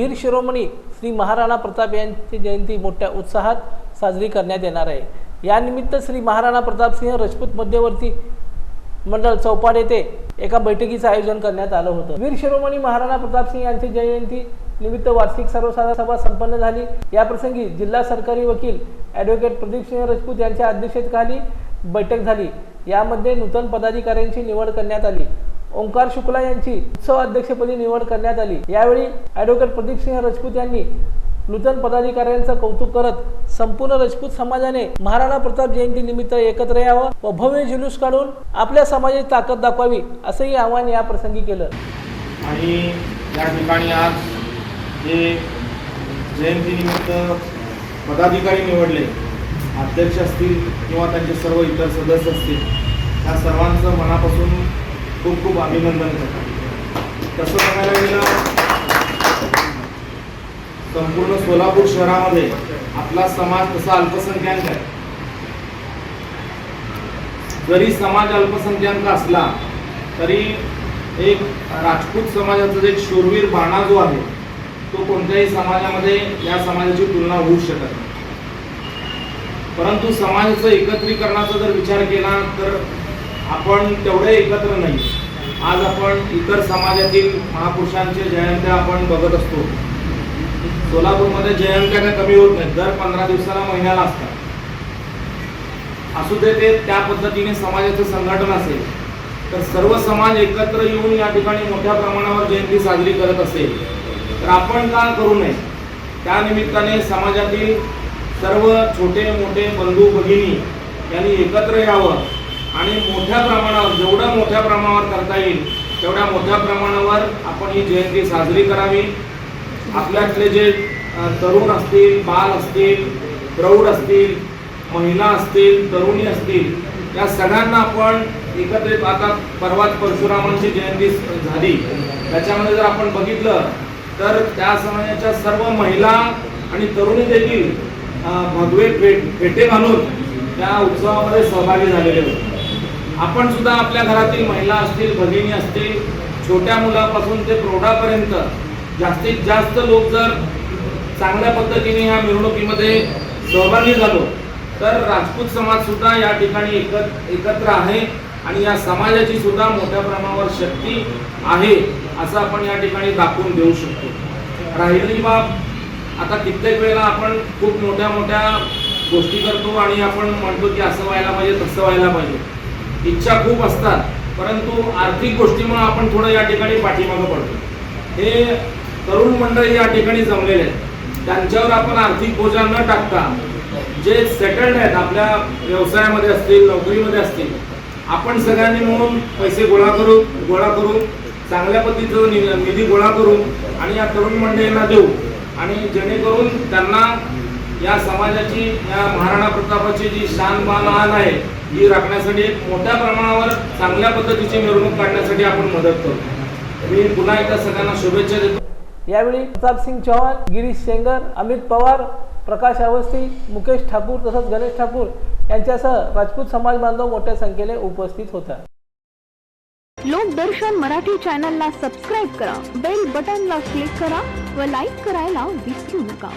वीर शिरोमणी श्री महाराणा प्रताप यांची जयंती मोठ्या उत्साहात साजरी करण्यात येणार आहे. यानिमित्त श्री महाराणा प्रतापसिंह राजपूत मध्यवर्ती मंडळ चौपाट येथे एका बैठकीचं आयोजन करण्यात आलं होतं. वीर शिरोमणी महाराणा प्रतापसिंह यांची जयंती निमित्त वार्षिक सर्वसाधारण सभा संपन्न झाली. या प्रसंगी जिल्हा सरकारी वकील ॲडव्होकेट प्रदीपसिंह राजपूत यांच्या अध्यक्षतेखाली बैठक झाली. यामध्ये नूतन पदाधिकाऱ्यांची निवड करण्यात आली. ओंकार शुक्ला यांची उत्सव अध्यक्षपदी निवड करण्यात आली. यावेळी ॲडव्होकेट प्रदीपसिंह राजपूत यांनी नूतन पदाधिकाऱ्यांचं कौतुक करत संपूर्ण राजपूत समाजाने महाराणा प्रताप जयंती निमित्त एकत्र यावं व भव्य जुलूस काढून आपल्या समाजाची ताकद दाखवावी असंही आवाहन या प्रसंगी केलं. आणि या ठिकाणी आज जे जयंतीनिमित्त पदाधिकारी निवडले अध्यक्ष असतील किंवा त्यांचे सर्व इतर सदस्य असतील त्या सर्वांचं मनापासून खूप खूप अभिनंदन. करतो तसं बघायला गेलं संपूर्ण सोलापूर शहरामध्ये आपला समाज तसा अल्पसंख्याक आहे. जरी समाज अल्पसंख्याक असला तरी एक राजपूत समाजाचा एक शूरवीर बाणा जो आहे तो कोणत्याही समाजामध्ये या समाजाची तुलना होऊ शकत नाही. परंतु समाजाचं एकत्रीकरणाचा जर विचार केला तर आपण तेवढे एकत्र नाही. आज आपण इतर समाजातील महापुरुषांचे जयंत्या आपण बघत असतो. सोलापूरमध्ये जयंत्या काय कमी होत नाहीत दर पंधरा दिवसाला महिन्याला असतात. असू दे ते त्या पद्धतीने समाजाचं संघटन असेल तर सर्व समाज एकत्र येऊन या ठिकाणी मोठ्या प्रमाणावर जयंती साजरी करत असेल तर आपण का करू नये? त्यानिमित्ताने समाजातील सर्व छोटे मोठे बंधू भगिनी यांनी एकत्र यावं. आणि मोठ्या प्रमाणावर जेवढं मोठ्या प्रमाणावर करता येईल तेवढ्या मोठ्या प्रमाणावर आपण ही जयंती साजरी करावी. आपल्यातले जे तरुण असतील बाल असतील प्रौढ असतील महिला असतील तरुणी असतील या सगळ्यांना आपण एकत्रित आता परवाच परशुरामांची जयंती झाली. त्याच्यामध्ये जर आपण बघितलं तर त्या समाजाच्या सर्व महिला आणि तरुणी देखील भगवे फेटे घालून त्या उत्सवामध्ये सहभागी झालेले होते. आपण सुद्धा आपल्या घरातील महिला असतील भगिनी असतील छोट्या मुलापासून ते प्रौढापर्यंत जास्तीत जास्त लोक जर चांगल्या पद्धतीने ह्या मिरवणुकीमध्ये सहभागी झालो तर राजपूत समाज सुद्धा या ठिकाणी एकत्र एकत्र आहे आणि या समाजाची सुद्धा मोठ्या प्रमाणावर शक्ती आहे असं आपण या ठिकाणी दाखवून देऊ शकतो. राहिलेली बाब आता कित्येक वेळेला आपण खूप मोठ्या मोठ्या गोष्टी करतो आणि आपण म्हणतो की असं व्हायला पाहिजे तसं व्हायला पाहिजे. इच्छा खूप असतात परंतु आर्थिक गोष्टीमुळे आपण थोडं या ठिकाणी पाठीमागं पडतो. हे तरुण मंडळी या ठिकाणी जमलेले आहेत. त्यांच्यावर आपण आर्थिक बोजा न टाकता जे सेटल्ड आहेत आपल्या व्यवसायामध्ये असतील नोकरीमध्ये असतील आपण सगळ्यांनी म्हणून पैसे गोळा करू गोळा करू चांगल्या पद्धतीचं नि- निधी गोळा करू आणि या तरुण मंडळींना देऊ. आणि जेणेकरून त्यांना या समाजाची या महाराणा प्रतापाची जी शान मान आन आहे ही राखण्यासाठी मोठ्या प्रमाणावर चांगल्या पद्धतीची मिरवणूक काढण्यासाठी आपण मदत करू मी पुन्हा एकदा सगळ्यांना शुभेच्छा देतो. यावेळी प्रतापसिंग चव्हाण गिरीश सेंगर अमित पवार प्रकाश अवस्थी मुकेश ठाकूर तसंच गणेश ठाकूर यांच्यासह राजपूत समाज बांधव मोठ्या संख्येने उपस्थित होता. लोकदर्शन मराठी चॅनलला सबस्क्राईब करा बेल बटनला क्लिक करा व लाईक करायला विसरू नका.